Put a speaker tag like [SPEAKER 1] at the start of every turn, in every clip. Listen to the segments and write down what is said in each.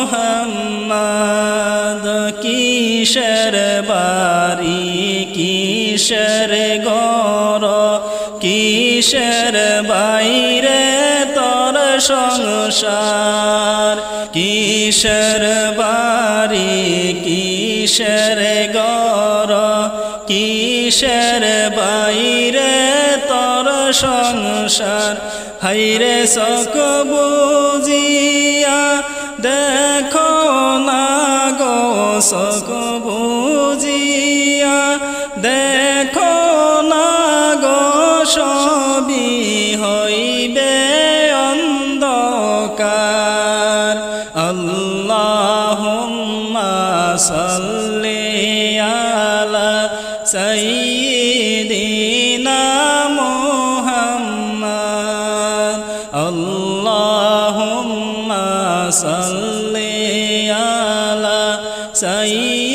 [SPEAKER 1] মোহাম্মদ কিশর বারি কিশর গর কিশর বাইরে তোর সংসার কিশর বারি কিশর গর কিশর বাইরে তোর সংসার। হাইরে সক বুঝিয়া দেখো না গো সক বুঝিয়া। দেখো না গো সবই হইবে অন্ধকার। আল্লাহুম্মা সাল্লি আলা সাইয়্যিদিনা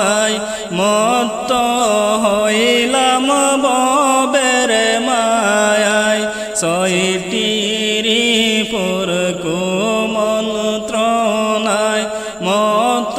[SPEAKER 1] নাই মত হইলাম ববের মায়ায়। ছয়টির পুর কুমন্ত্র নাই মত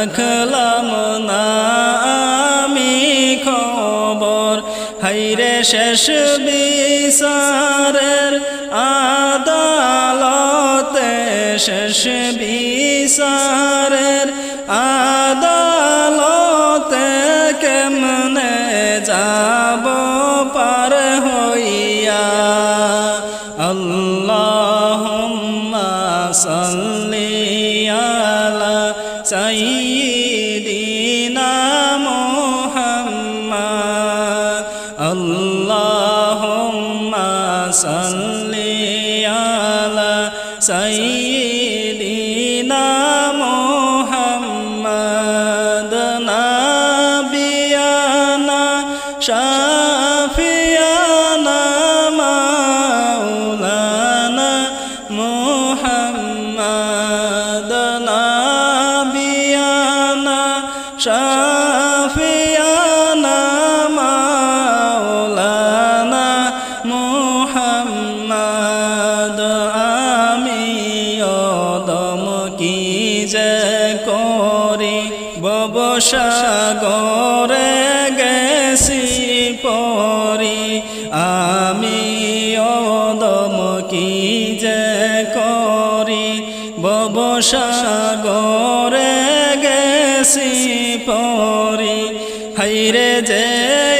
[SPEAKER 1] রাখলাম না আমি খবর। হাইরে শেষ বিচারের আদালতে শেষ বিচারের আদালতে কেমনে যাব পার সাল্লি আলা সাইয়্যিদিনা সাগরে গেছি পরি আমি অদম কি যে করি? বব সাগরে গেছি পরি হাইরে যে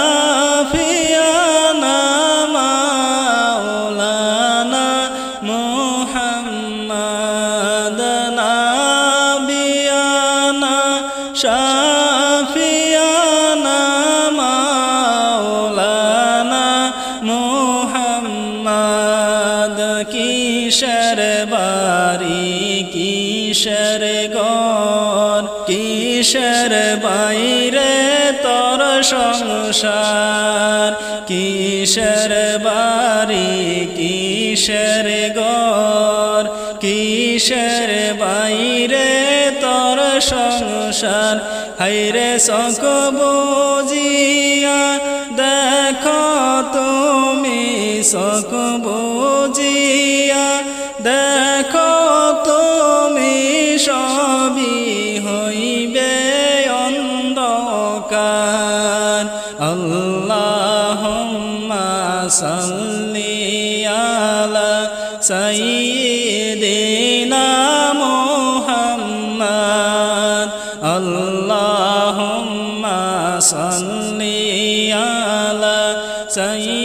[SPEAKER 1] কিশোর বাইরে তর সংসার কিশোর বাড়ি কিশোর গর কিশোর বাইরে তর সংসার। হাইরে সক বুঝিয়া দেখো তুমি সক বুঝিয়া। দেখো তুমি সবই হইবে অন্ধকার। আল্লাহুম্মা সাল্লি সাইয়্যিদিনা সাল্লি আলা সাইয়্যিদিনা